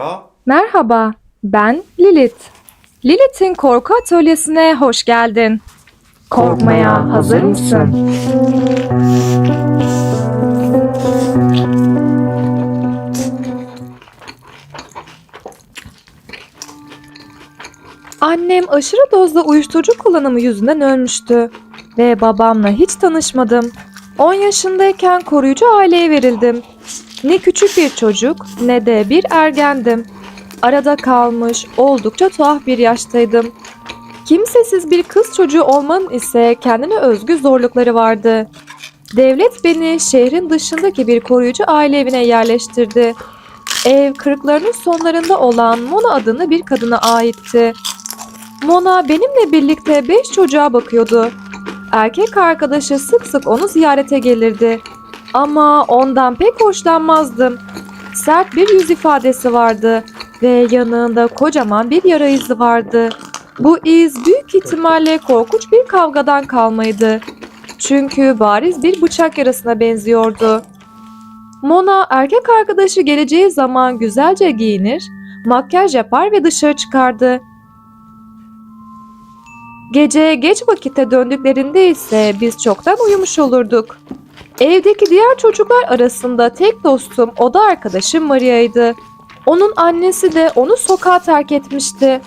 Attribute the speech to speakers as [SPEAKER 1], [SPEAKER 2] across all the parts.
[SPEAKER 1] Ya,
[SPEAKER 2] Merhaba, ben Lilith. Lilith'in korku atölyesine hoş geldin. Korkmaya hazır mısın? Annem aşırı dozda uyuşturucu kullanımı yüzünden ölmüştü ve babamla hiç tanışmadım. 10 yaşındayken koruyucu aileye verildim. Ne küçük bir çocuk ne de bir ergendim. Arada kalmış, oldukça tuhaf bir yaştaydım. Kimsesiz bir kız çocuğu olmanın ise kendine özgü zorlukları vardı. Devlet beni şehrin dışındaki bir koruyucu aile evine yerleştirdi. Ev kırıklarının sonlarında olan Mona adında bir kadına aitti. Mona benimle birlikte beş çocuğa bakıyordu. Erkek arkadaşı sık sık onu ziyarete gelirdi. Ama ondan pek hoşlanmazdım. Sert bir yüz ifadesi vardı ve yanında kocaman bir yara izi vardı. Bu iz büyük ihtimalle korkunç bir kavgadan kalmaydı. Çünkü bariz bir bıçak yarasına benziyordu. Mona erkek arkadaşı geleceği zaman güzelce giyinir, makyaj yapar ve dışarı çıkardı. Gece geç vakitte döndüklerinde ise biz çoktan uyumuş olurduk. Evdeki diğer çocuklar arasında tek dostum oda arkadaşım Maria'ydı. Onun annesi de onu sokağa terk etmişti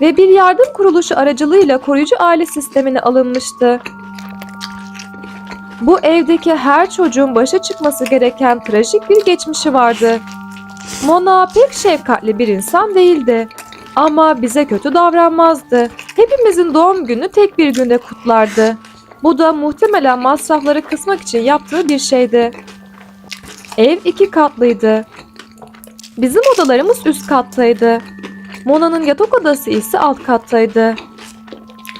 [SPEAKER 2] ve bir yardım kuruluşu aracılığıyla koruyucu aile sistemine alınmıştı. Bu evdeki her çocuğun başa çıkması gereken trajik bir geçmişi vardı. Mona pek şefkatli bir insan değildi ama bize kötü davranmazdı. Hepimizin doğum günü tek bir günde kutlardı. Bu da muhtemelen masrafları kısmak için yaptığı bir şeydi. Ev iki katlıydı. Bizim odalarımız üst kattaydı. Mona'nın yatak odası ise alt kattaydı.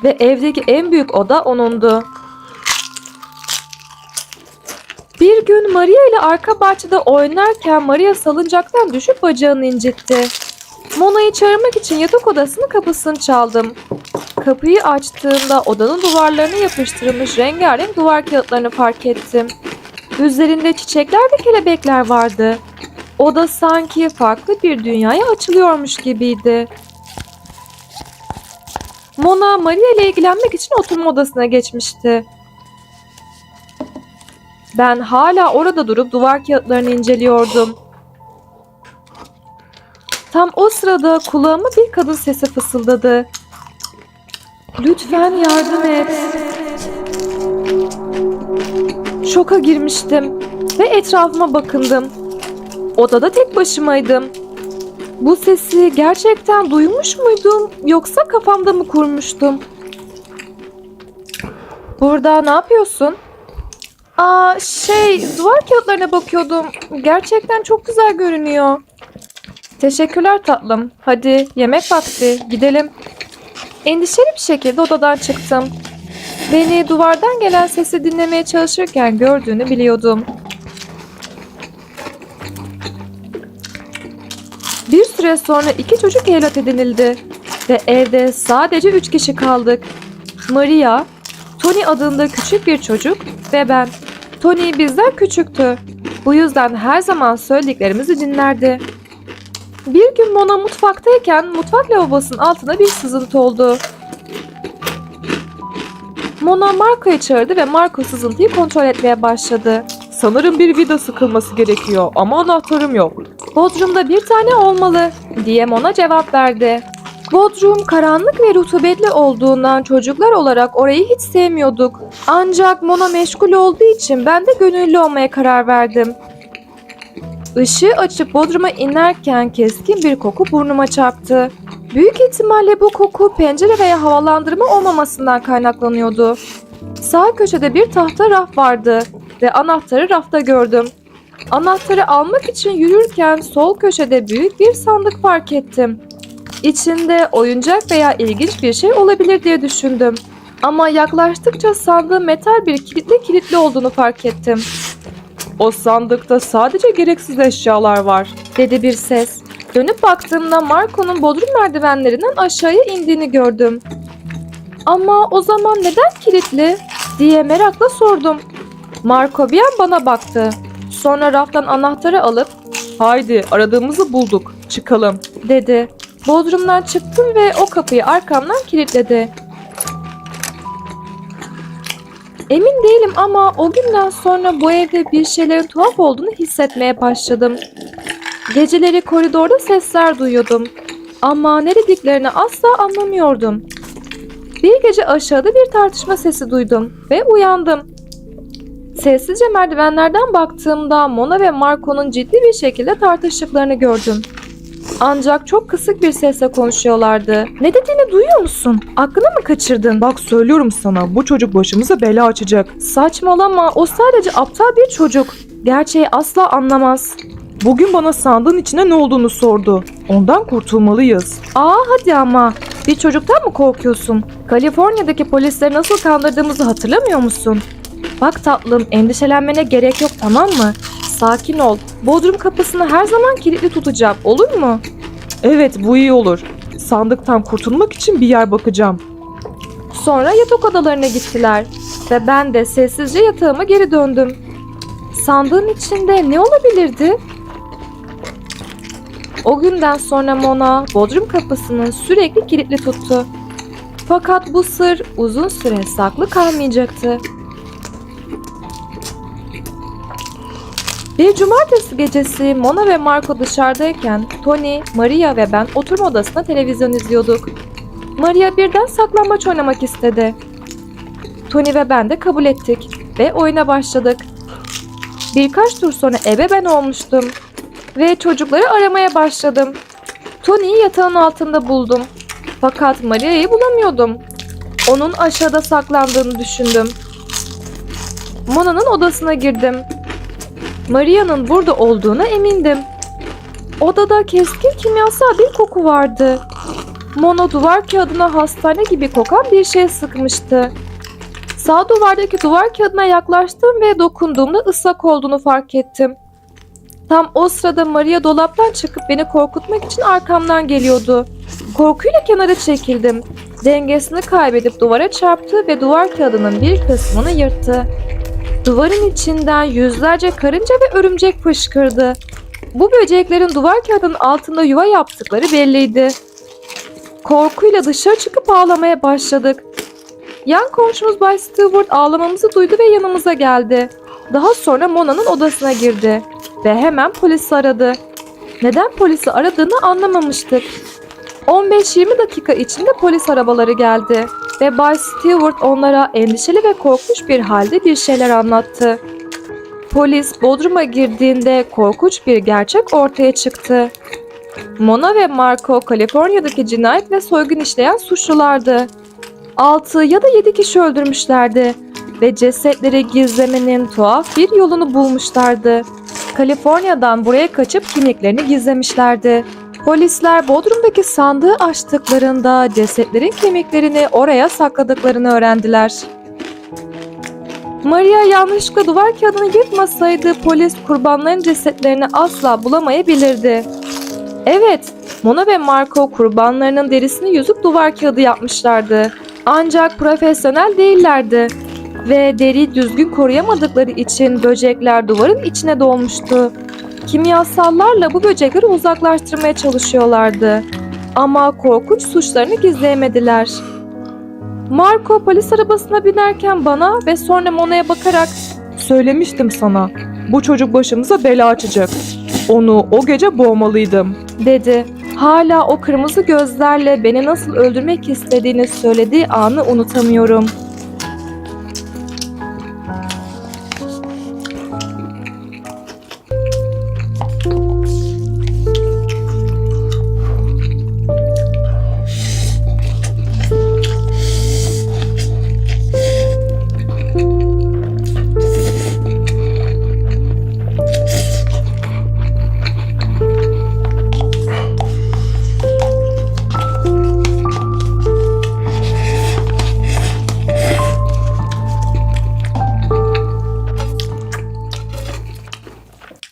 [SPEAKER 2] Ve evdeki en büyük oda onundu. Bir gün Maria ile arka bahçede oynarken Maria salıncaktan düşüp bacağını incitti. Mona'yı çağırmak için yatak odasının kapısını çaldım. Kapıyı açtığımda odanın duvarlarına yapıştırılmış rengarenk duvar kağıtlarını fark ettim. Üzerinde çiçekler ve kelebekler vardı. Oda sanki farklı bir dünyaya açılıyormuş gibiydi. Mona Maria ile ilgilenmek için oturma odasına geçmişti. Ben hala orada durup duvar kağıtlarını inceliyordum. Tam o sırada kulağıma bir kadın sesi fısıldadı. Lütfen yardım et. Şoka girmiştim ve etrafıma bakındım. Odada tek başımaydım. Bu sesi gerçekten duymuş muydum yoksa kafamda mı kurmuştum? Burada ne yapıyorsun? Aa şey duvar kağıtlarına bakıyordum. Gerçekten çok güzel görünüyor. Teşekkürler tatlım. Hadi yemek vakti gidelim. Endişeli bir şekilde odadan çıktım. Beni duvardan gelen sesi dinlemeye çalışırken gördüğünü biliyordum. Bir süre sonra iki çocuk evlat edinildi ve evde sadece üç kişi kaldık. Maria, Tony adında küçük bir çocuk ve ben. Tony bizden küçüktü. Bu yüzden her zaman söylediklerimizi dinlerdi. Bir gün Mona mutfaktayken mutfak lavabosunun altında bir sızıntı oldu. Mona Marco'yu çağırdı ve Marco sızıntıyı kontrol etmeye başladı.
[SPEAKER 3] Sanırım bir vida sıkılması gerekiyor ama anahtarım yok.
[SPEAKER 2] Bodrum'da bir tane olmalı diye Mona cevap verdi. Bodrum karanlık ve rutubetli olduğundan çocuklar olarak orayı hiç sevmiyorduk. Ancak Mona meşgul olduğu için ben de gönüllü olmaya karar verdim. Işığı açıp Bodrum'a inerken keskin bir koku burnuma çarptı. Büyük ihtimalle bu koku pencere veya havalandırma olmamasından kaynaklanıyordu. Sağ köşede bir tahta raf vardı ve anahtarı rafta gördüm. Anahtarı almak için yürürken sol köşede büyük bir sandık fark ettim. İçinde oyuncak veya ilginç bir şey olabilir diye düşündüm. Ama yaklaştıkça sandığın metal bir kilitle kilitli olduğunu fark ettim.
[SPEAKER 3] O sandıkta sadece gereksiz eşyalar var.
[SPEAKER 2] dedi bir ses. Dönüp baktığımda Marco'nun bodrum merdivenlerinden aşağıya indiğini gördüm. Ama o zaman neden kilitli diye merakla sordum. Marco bir an bana baktı. Sonra raftan anahtarı alıp
[SPEAKER 3] Haydi aradığımızı bulduk. çıkalım.
[SPEAKER 2] dedi. Bodrumdan çıktım ve o kapıyı arkamdan kilitledi. Emin değilim ama o günden sonra bu evde bir şeylerin tuhaf olduğunu hissetmeye başladım. Geceleri koridorda sesler duyuyordum. Ama ne dediklerini asla anlamıyordum. Bir gece aşağıda bir tartışma sesi duydum ve uyandım. Sessizce merdivenlerden baktığımda Mona ve Marco'nun ciddi bir şekilde tartıştıklarını gördüm. Ancak çok kısık bir sesle konuşuyorlardı. Ne dediğini duyuyor musun? Aklını mı kaçırdın?
[SPEAKER 3] Bak söylüyorum sana bu çocuk başımıza bela açacak.
[SPEAKER 2] Saçmalama o sadece aptal bir çocuk. Gerçeği asla anlamaz.
[SPEAKER 3] Bugün bana sandığın içine ne olduğunu sordu. Ondan kurtulmalıyız.
[SPEAKER 2] Aa hadi ama. Bir çocuktan mı korkuyorsun? Kaliforniya'daki polisleri nasıl kandırdığımızı hatırlamıyor musun? Bak tatlım endişelenmene gerek yok tamam mı? Sakin ol. Bodrum kapısını her zaman kilitli tutacağım olur mu?
[SPEAKER 3] Evet bu iyi olur. Sandıktan kurtulmak için bir yer bakacağım.
[SPEAKER 2] Sonra yatak odalarına gittiler ve ben de sessizce yatağıma geri döndüm. Sandığın içinde ne olabilirdi? O günden sonra Mona bodrum kapısını sürekli kilitli tuttu. Fakat bu sır uzun süre saklı kalmayacaktı. Bir cumartesi gecesi Mona ve Marco dışarıdayken Tony, Maria ve ben oturma odasında televizyon izliyorduk. Maria birden saklambaç oynamak istedi. Tony ve ben de kabul ettik ve oyuna başladık. Birkaç tur sonra eve ben olmuştum ve çocukları aramaya başladım. Tony'yi yatağın altında buldum. Fakat Maria'yı bulamıyordum. Onun aşağıda saklandığını düşündüm. Mona'nın odasına girdim. Maria'nın burada olduğuna emindim. Odada keskin kimyasal bir koku vardı. Mono duvar kağıdına hastane gibi kokan bir şey sıkmıştı. Sağ duvardaki duvar kağıdına yaklaştım ve dokunduğumda ıslak olduğunu fark ettim. Tam o sırada Maria dolaptan çıkıp beni korkutmak için arkamdan geliyordu. Korkuyla kenara çekildim. Dengesini kaybedip duvara çarptı ve duvar kağıdının bir kısmını yırttı. Duvarın içinden yüzlerce karınca ve örümcek fışkırdı. Bu böceklerin duvar kağıdının altında yuva yaptıkları belliydi. Korkuyla dışarı çıkıp ağlamaya başladık. Yan komşumuz Bay Stewart ağlamamızı duydu ve yanımıza geldi. Daha sonra Mona'nın odasına girdi ve hemen polisi aradı. Neden polisi aradığını anlamamıştık. 15-20 dakika içinde polis arabaları geldi ve Bay Stewart onlara endişeli ve korkmuş bir halde bir şeyler anlattı. Polis Bodrum'a girdiğinde korkunç bir gerçek ortaya çıktı. Mona ve Marco Kaliforniya'daki cinayet ve soygun işleyen suçlulardı. 6 ya da 7 kişi öldürmüşlerdi ve cesetleri gizlemenin tuhaf bir yolunu bulmuşlardı. Kaliforniya'dan buraya kaçıp kimliklerini gizlemişlerdi. Polisler Bodrum'daki sandığı açtıklarında cesetlerin kemiklerini oraya sakladıklarını öğrendiler. Maria yanlışlıkla duvar kağıdını yırtmasaydı polis kurbanların cesetlerini asla bulamayabilirdi. Evet, Mona ve Marco kurbanlarının derisini yüzüp duvar kağıdı yapmışlardı. Ancak profesyonel değillerdi ve deriyi düzgün koruyamadıkları için böcekler duvarın içine dolmuştu. Kimyasallarla bu böcekleri uzaklaştırmaya çalışıyorlardı. Ama korkunç suçlarını gizleyemediler. Marco polis arabasına binerken bana ve sonra Mona'ya bakarak
[SPEAKER 3] Söylemiştim sana. Bu çocuk başımıza bela açacak. Onu o gece boğmalıydım.
[SPEAKER 2] dedi. Hala o kırmızı gözlerle beni nasıl öldürmek istediğini söylediği anı unutamıyorum.